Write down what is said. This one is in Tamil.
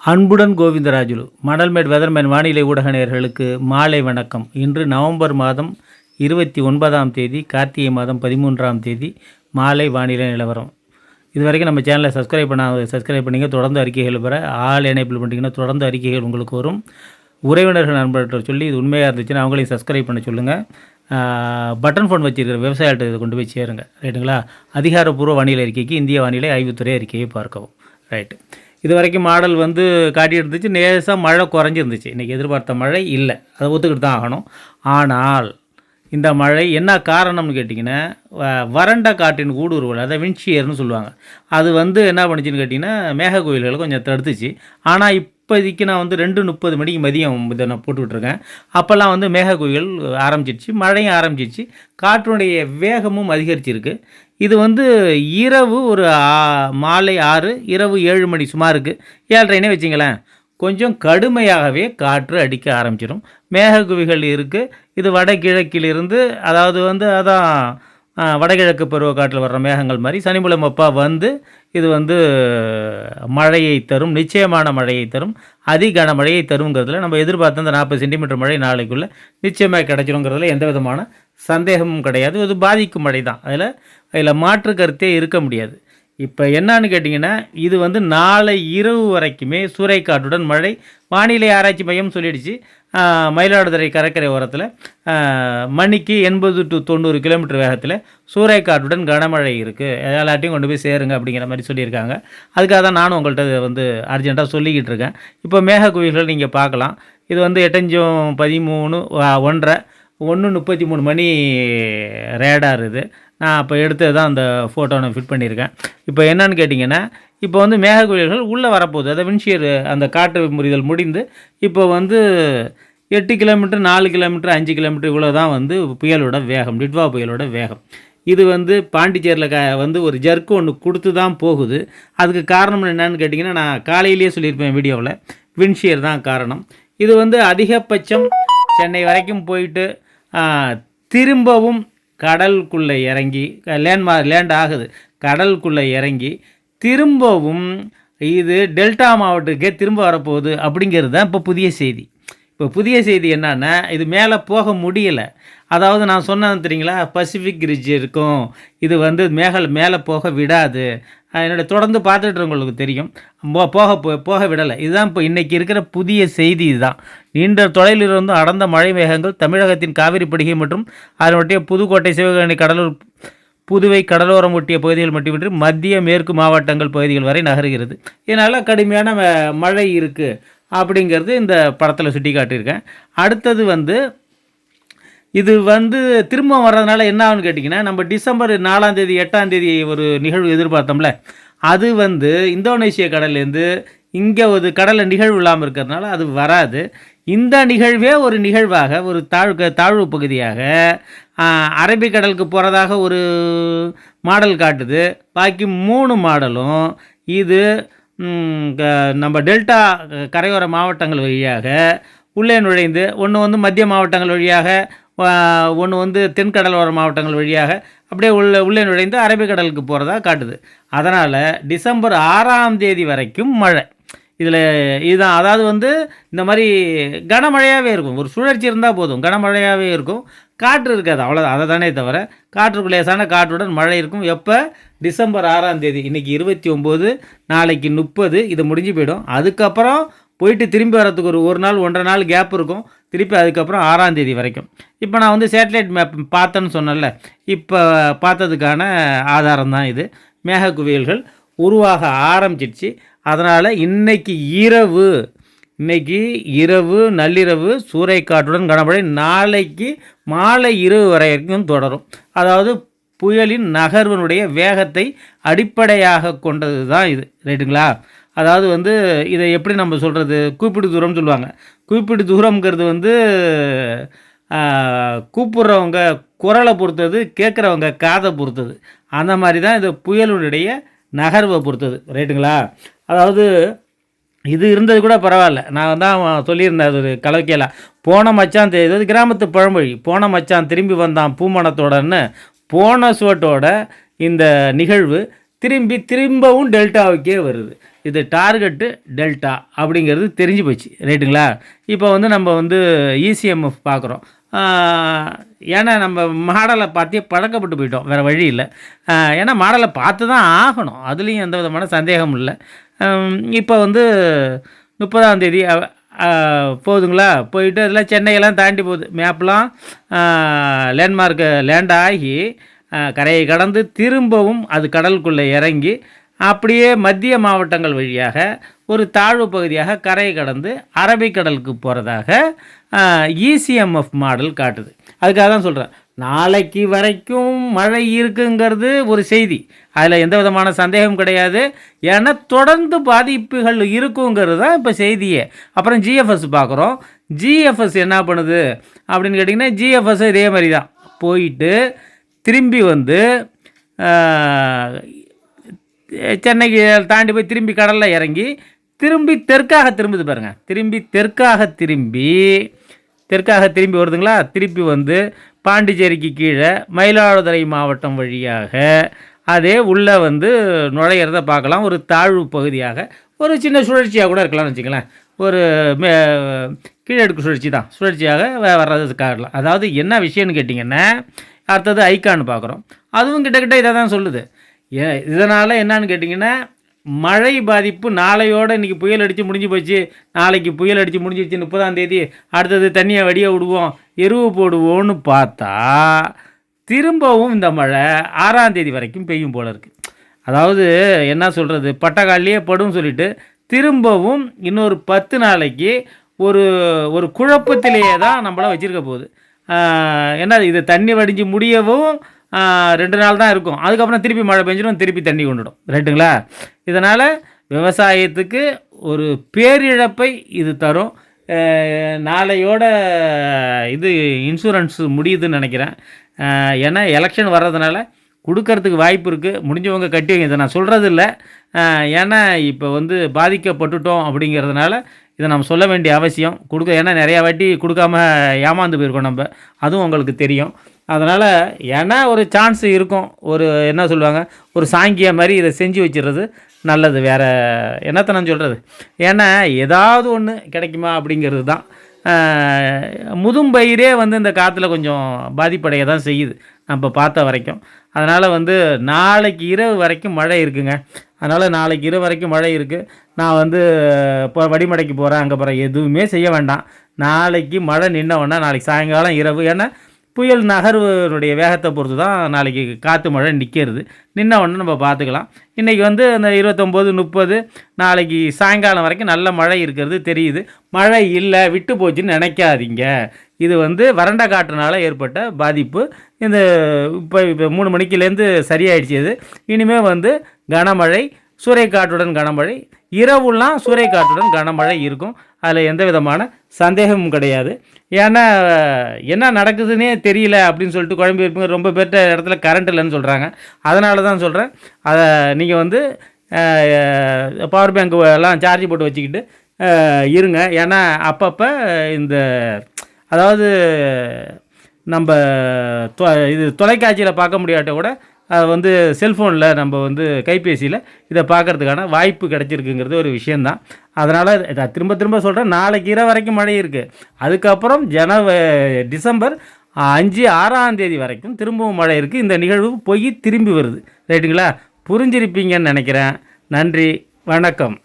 அன்புடன் கோவிந்தராஜுலு மணல்மேட் வெதர்மேன் வானிலை ஊடக நேயர்களுக்கு மாலை வணக்கம். இன்று நவம்பர் மாதம் இருபத்தி ஒன்பதாம் தேதி கார்த்திகை மாதம் பதிமூன்றாம் தேதி மாலை வானிலை நிலவரம். இது வரைக்கும் நம்ம சேனலை சப்ஸ்கிரைப் பண்ணாத சப்ஸ்கிரைப் பண்ணிங்க தொடர்ந்து அறிக்கைகள் பெற ஆல் எனேபிள் பண்ணிங்கன்னா தொடர்ந்து அறிக்கைகள் உங்களுக்கு வரும். உறவினர்கள் நண்பர்கிட்ட சொல்லி இது உண்மையாக இருந்துச்சுன்னா அவங்களையும் சப்ஸ்கிரைப் பண்ண சொல்லுங்கள் பட்டன் ஃபோன் வச்சிருக்கிற விவசாயிகிட்ட இதை கொண்டு போய் சேருங்க. ரைட்டுங்களா? அதிகாரப்பூர்வ வானிலை அறிக்கைக்கு இந்திய வானிலை ஆய்வுத்துறை அறிக்கையை பார்க்கவும். ரைட்டு. இது வரைக்கும் மாடல் வந்து காட்டிட்டு இருந்துச்சு நேசாக மழை குறைஞ்சிருந்துச்சு. இன்றைக்கி எதிர்பார்த்த மழை இல்லை. அதை ஒத்துக்கிட்டு தான் ஆகணும். ஆனால் இந்த மழை என்ன காரணம்னு கேட்டிங்கன்னா வ- வறண்ட காற்றின் ஊடுருவல் அதை வின்ஷியர்னு சொல்லுவாங்க. அது வந்து என்ன பண்ணுச்சுன்னு கேட்டிங்கன்னா மேக கோயில்களை கொஞ்சம் தடுத்துச்சு. ஆனால் இப் இப்போதைக்கு நான் வந்து ரெண்டு முப்பது மணிக்கு மதியம் இதை நான் போட்டுக்கிட்டுருக்கேன் அப்போல்லாம் வந்து மேக ஆரம்பிச்சிருச்சு மழையும் ஆரம்பிச்சிருச்சு காற்றுடைய வேகமும் அதிகரிச்சிருக்கு. இது வந்து இரவு ஒரு மாலை ஆறு இரவு ஏழு மணி சுமாருக்கு ஏழரைனே வச்சிங்களேன். கொஞ்சம் கடுமையாகவே காற்று அடிக்க ஆரம்பிச்சிடும். மேகக்குவிகள் இருக்குது இது வடகிழக்கிலிருந்து அதாவது வந்து அதான் வடகிழக்கு பருவக்காற்றில் வர்ற மேகங்கள் மாதிரி சனிமுலம் அப்பா வந்து இது வந்து மழையை தரும் நிச்சயமான மழையை தரும் அதி கனமழையை தருங்கிறதுல நம்ம எதிர்பார்த்த அந்த நாற்பது சென்டிமீட்டர் மழை நாளைக்குள்ளே நிச்சயமாக கிடைச்சிருங்கிறதுல எந்த விதமான சந்தேகமும் கிடையாது. இது பாதிக்கும் மழை தான் அதில் அதில் மாற்று கருத்தே இருக்க முடியாது. இப்போ என்னன்னு கேட்டிங்கன்னா இது வந்து நாளை இரவு வரைக்குமே சூறைக்காற்றுடன் மழை. வானிலை ஆராய்ச்சி மையம் சொல்லிடுச்சு. மயிலாடுதுறை கடற்கரை ஓரத்தில் மணிக்கு எண்பது டு தொண்ணூறு கிலோமீட்டர் வேகத்தில் சூறைக்காற்றுடன் கனமழை இருக்குது எல்லாத்தையும் கொண்டு போய் சேருங்க அப்படிங்கிற மாதிரி சொல்லியிருக்காங்க. அதுக்காக தான் நானும் உங்கள்கிட்ட வந்து அர்ஜென்ட்டாக சொல்லிக்கிட்டு இருக்கேன். இப்போ மேக நீங்கள் பார்க்கலாம். இது வந்து எட்டஞ்சும் பதிமூணு ஒன்றரை ஒன்று முப்பத்தி மூணு மணி ரேடார் இது. நான் அப்போ எடுத்து தான் அந்த ஃபோட்டோ நான் ஃபிட் பண்ணியிருக்கேன். இப்போ என்னன்னு கேட்டிங்கன்னா இப்போ வந்து மேகக்குழிகள் உள்ளே வரப்போகுது. அதை வின்ஷியர் அந்த காற்று முறிதல் முடிந்து இப்போ வந்து எட்டு கிலோமீட்டர் நாலு கிலோமீட்டர் அஞ்சு கிலோமீட்டர் இவ்வளோ தான் வந்து புயலோட வேகம் டிட்வா புயலோட வேகம். இது வந்து பாண்டிச்சேரியில் க வந்து ஒரு ஜர்க்கு ஒன்று கொடுத்து தான் போகுது. அதுக்கு காரணம் என்னன்னு கேட்டிங்கன்னா நான் காலையிலேயே சொல்லியிருப்பேன் வீடியோவில். வின்ஷியர் தான் காரணம். இது வந்து அதிகபட்சம் சென்னை வரைக்கும் போயிட்டு திரும்பவும் கடலுக்குள்ளே இறங்கி லேண்ட் மா லேண்ட் ஆகுது. கடலுக்குள்ளே இறங்கி திரும்பவும் இது டெல்டா மாவட்டத்துக்கே திரும்ப வரப்போகுது அப்படிங்கிறது தான் இப்போ புதிய செய்தி. இப்போ புதிய செய்தி என்னென்னா இது மேலே போக முடியல. அதாவது நான் சொன்னேன் தெரியுங்களா? பசிபிக் ரிட்ஜ் இருக்கும். இது வந்து மேகல் மேலே போக விடாது. அஹ் என்னோட தொடர்ந்து பார்த்துட்டு உங்களுக்கு தெரியும். போ- போக போக விடலை. இதுதான் இப்போ இன்றைக்கி இருக்கிற புதிய செய்தி இதுதான். நீண்ட தொலைவிலிருந்து அடர்ந்த மழை மேகங்கள் தமிழகத்தின் காவிரி படுகை மற்றும் அதனுடைய புதுக்கோட்டை சிவகங்கை கடலூர் புதுவை கடலோரம் ஒட்டிய பகுதிகள் மட்டுமின்றி மத்திய மேற்கு மாவட்டங்கள் பகுதிகள் வரை நகருகிறது. இதனால் கடுமையான ம- மழை இருக்குது அப்படிங்கிறது இந்த படத்தில் சுட்டி காட்டியிருக்கேன் அடுத்தது வந்து இது வந்து திரும்ப வர்றதுனால என்ன ஆகும்னு கேட்டிங்கன்னா நம்ம டிசம்பர் நாலாம் தேதி எட்டாம் தேதி ஒரு நிகழ்வு எதிர்பார்த்தோம்ல அது வந்து இந்தோனேஷிய கடல்லேருந்து இங்கே ஒரு கடலில் நிகழ்வு இல்லாமல் இருக்கிறதுனால அது வராது. இந்த நிகழ்வே ஒரு நிகழ்வாக ஒரு தாழ்வு தாழ்வு பகுதியாக அரபிக்கடலுக்கு போகிறதாக ஒரு மாடல் காட்டுது. பாக்கி மூணு மாடலும் இது க- நம்ம டெல்டா கரையோர மாவட்டங்கள் வழியாக உள்ளே நுழைந்து ஒன்று வந்து மத்திய மாவட்டங்கள் வழியாக ஒன்று வந்து தென்கடலோர மாவட்டங்கள் வழியாக அப்படியே உள்ள உள்ளே நுழைந்து அரபிக்கடலுக்கு போகிறதா காட்டுது. அதனால் டிசம்பர் ஆறாம் தேதி வரைக்கும் மழை. இதில் இதுதான் அதாவது வந்து இந்த மாதிரி கனமழையாகவே இருக்கும். ஒரு சுழற்சி இருந்தால் போதும். கனமழையாகவே இருக்கும். காற்று இருக்காது. அவ்வளோ அதை தானே தவிர காற்றுக்கு லேசான காற்றுடன் மழை இருக்கும். எப்போ? டிசம்பர் ஆறாம் தேதி. இன்றைக்கி இருபத்தி ஒம்பது நாளைக்கு முப்பது. இது முடிஞ்சு போயிடும். அதுக்கப்புறம் போயிட்டு திரும்பி வரத்துக்கு ஒரு ஒரு நாள் ஒன்றரை நாள் கேப் இருக்கும். திருப்பி அதுக்கப்புறம் ஆறாம் தேதி வரைக்கும். இப்போ நான் வந்து சேட்டலைட் மேப் பார்த்தேன்னு சொன்னேன்ல. இப்போ பார்த்ததுக்கான ஆதாரம் தான் இது. மேக குவியல்கள் உருவாக ஆரம்பிச்சிடுச்சு அதனால் இன்னைக்கு இரவு இன்னைக்கு இரவு நள்ளிரவு சூறைக்காற்றுடன் கனமழை நாளைக்கு மாலை இரவு வரைக்கும் தொடரும். அதாவது புயலின் நகர்வனுடைய வேகத்தை அடிப்படையாக கொண்டது தான் இது ரைட்டுங்களா அதாவது வந்து இதை எப்படி நம்ம சொல்கிறது கூப்பிடு தூரம்னு சொல்லுவாங்க. கூப்பிடு தூரம்ங்கிறது வந்து கூப்பிட்றவங்க குரலை பொறுத்தது கேட்குறவங்க காதை பொறுத்தது. அந்த மாதிரி தான் இது புயலுடைய நகர்வை பொறுத்தது. ரைட்டுங்களா? அதாவது இது இருந்தது கூட பரவாயில்ல. நான் தான் சொல்லியிருந்தேன் அது ஒரு கலவைக்கையில் போன மச்சான் தெரியுது அது கிராமத்து பழமொழி. போன மச்சான் திரும்பி வந்தான் பூமணத்தோடன்னு. போன சுவட்டோட இந்த நிகழ்வு திரும்பி திரும்பவும் டெல்டாவுக்கே வருது. இது டார்கெட்டு டெல்டா அப்படிங்கிறது தெரிஞ்சு போச்சு ரைட்டுங்களா? இப்போ வந்து நம்ம வந்து இசிஎம்எஃப் பார்க்குறோம். ஏன்னா நம்ம மாடலை பார்த்தே பழக்கப்பட்டு போயிட்டோம் வேறு வழி இல்லை. ஏன்னா மாடலை பார்த்து தான் ஆகணும் அதுலேயும் எந்த விதமான சந்தேகமும் இல்லை. இப்போ வந்து முப்பதாம் தேதி அவ- போகுதுங்களா? போயிட்டு அதில் சென்னையெல்லாம் தாண்டி போகுது. மேப்லாம் லேண்ட்மார்க்கு லேண்ட் ஆகி கரையை கடந்து திரும்பவும் அது கடலுக்குள்ளே இறங்கி அப்படியே மத்திய மாவட்டங்கள் வழியாக ஒரு தாழ்வு பகுதியாக கரையை கடந்து அரபிக்கடலுக்கு போகிறதாக இசிஎம்எஃப் மாடல் காட்டுது. அதுக்காக தான் சொல்கிறேன் நாளைக்கு வரைக்கும் மழை இருக்குங்கிறது ஒரு செய்தி. அதில் எந்த விதமான சந்தேகம் கிடையாது. ஏன்னா தொடர்ந்து பாதிப்புகள் இருக்குங்கிறது தான் இப்போ செய்தியே. அப்புறம் ஜிஎஃப்எஸ் பார்க்குறோம் ஜிஎஃப்எஸ் என்ன பண்ணுது? அப்படின்னு கேட்டிங்கன்னா ஜிஎஃப்எஸ் இதே மாதிரி தான். போயிட்டு திரும்பி வந்து சென்னைக்கு தாண்டி போய் திரும்பி கடலில் இறங்கி திரும்பி தெற்காக திரும்புது பாருங்க. திரும்பி தெற்காக திரும்பி தெற்காக திரும்பி வருதுங்களா? திருப்பி வந்து பாண்டிச்சேரிக்கு கீழே மயிலாடுதுறை மாவட்டம் வழியாக அதே உள்ளே வந்து நுழையிறத பார்க்கலாம். ஒரு தாழ்வு பகுதியாக ஒரு சின்ன சுழற்சியாக கூட இருக்கலாம்னு வச்சுக்கலாம் ஒரு மே கீழடுக்கு சுழற்சி தான். சுழற்சியாக வ- வர்றது அதாவது என்ன விஷயம்னு கேட்டிங்கன்னா அடுத்தது ஐக்கான்னு பார்க்குறோம். அதுவும் கிட்டக்கிட்ட இதை தான் சொல்லுது. இதனால் என்னன்னு கேட்டிங்கன்னா மழை பாதிப்பு நாளையோடு இன்றைக்கி புயல் அடித்து முடிஞ்சு போச்சு. நாளைக்கு புயல் அடித்து முடிஞ்சிருச்சு. முப்பதாம் தேதி அடுத்தது தண்ணியை வடிய விடுவோம். எருவு போடுவோன்னு பார்த்தா திரும்பவும் இந்த மழை ஆறாம் தேதி வரைக்கும் பெய்யும் போல இருக்குது அதாவது என்ன சொல்கிறது பட்டக்காலியே படும் சொல்லிட்டு திரும்பவும் இன்னொரு பத்து நாளைக்கு ஒரு ஒரு குழப்பத்திலேயே தான் நம்மள வச்சுருக்க போகுது. என்ன இது தண்ணி வடிஞ்சு முடியவும் ரெண்டு நாள் தான் இருக்கும். அதுக்கப்புறம் திருப்பி மழை பெஞ்சிடும் திருப்பி தண்ணி கொண்டுடும். ரைட்டுங்களா இதனால் விவசாயத்துக்கு ஒரு பேரிழப்பை இது தரும். நாளையோட இது இன்சூரன்ஸ் முடியுதுன்னு நினைக்கிறேன். ஏன்னா எலெக்ஷன் வர்றதுனால கொடுக்கறதுக்கு வாய்ப்பு இருக்குது முடிஞ்சவங்க கட்டி வைங்க. இதை நான் சொல்கிறது இல்லை ஏன்னா இப்போ வந்து பாதிக்கப்பட்டுட்டோம் அப்படிங்கிறதுனால இதை நம்ம சொல்ல வேண்டிய அவசியம். கொடுக்க ஏன்னா நிறையா வாட்டி கொடுக்காம ஏமாந்து போயிருக்கோம் நம்ம. அதுவும் உங்களுக்கு தெரியும். அதனால் ஏன்னா ஒரு சான்ஸ் இருக்கும். ஒரு என்ன சொல்லுவாங்க? ஒரு சாங்கிய மாதிரி இதை செஞ்சு வச்சிடுறது நல்லது. வேறு என்னத்தை நான் சொல்கிறது ஏன்னா ஏதாவது ஒன்று கிடைக்குமா அப்படிங்கிறது தான். முதும்பயிரே வந்து இந்த காற்றுல கொஞ்சம் பாதிப்படைய தான் செய்யுது. நம்ம பார்த்த வரைக்கும். அதனால் வந்து நாளைக்கு இரவு வரைக்கும் மழை இருக்குங்க. அதனால் நாளைக்கு இரவு வரைக்கும் மழை இருக்குது நான் வந்து இப்போ வடிமடைக்கு போகிறேன் அங்கே போகிறேன் எதுவுமே செய்ய வேண்டாம். நாளைக்கு மழை நின்னவொன்னே நாளைக்கு சாயங்காலம் இரவு. ஏன்னா புயல் நகர்வுனுடைய வேகத்தை பொறுத்து தான் நாளைக்கு காற்று மழை நிற்கிறது நின்ன ஒன்று நம்ம பார்த்துக்கலாம். இன்றைக்கி வந்து அந்த இருபத்தொம்போது முப்பது நாளைக்கு சாயங்காலம் வரைக்கும் நல்ல மழை இருக்கிறது தெரியுது. மழை இல்லை விட்டு போச்சுன்னு நினைக்காதீங்க. இது வந்து வறண்ட காற்றுனால ஏற்பட்ட பாதிப்பு. இந்த இப்போ இப்போ மூணு மணிக்குலேருந்து சரியாயிடுச்சு இது. இனிமேல் வந்து கனமழை சூறைக்காற்றுடன் கனமழை இரவுலாம் சூறைக்காற்றுடன் கனமழை இருக்கும். அதில் எந்த விதமான சந்தேகமும் கிடையாது. ஏன்னா என்ன நடக்குதுன்னே தெரியல அப்படின்னு சொல்லிட்டு குழம்பு இருப்பீங்க ரொம்ப பெற்ற இடத்துல கரண்ட் இல்லைன்னு சொல்கிறாங்க அதனால தான் சொல்கிறேன் அதை நீங்கள் வந்து பவர் பேங்க் எல்லாம் சார்ஜ் போட்டு வச்சுக்கிட்டு இருங்க. ஏன்னா அப்பப்போ இந்த அதாவது நம்ம தொ- இது தொலைக்காட்சியில் பார்க்க முடியாட்ட கூட வந்து செல்ஃபோனில் நம்ம வந்து கைபேசியில் இதை பார்க்கறதுக்கான வாய்ப்பு கிடச்சிருக்குங்கிறது ஒரு விஷயந்தான். அதனால் இதை திரும்ப திரும்ப சொல்கிறேன் நாளைக்கு இரவு வரைக்கும் மழை இருக்குது அதுக்கப்புறம் ஜனவ டிசம்பர் அஞ்சு ஆறாம் தேதி வரைக்கும் திரும்பவும் மழை இருக்குது இந்த நிகழ்வு போய் திரும்பி வருது. ரைட்டுங்களா? புரிஞ்சிருப்பீங்கன்னு நினைக்கிறேன். நன்றி வணக்கம்.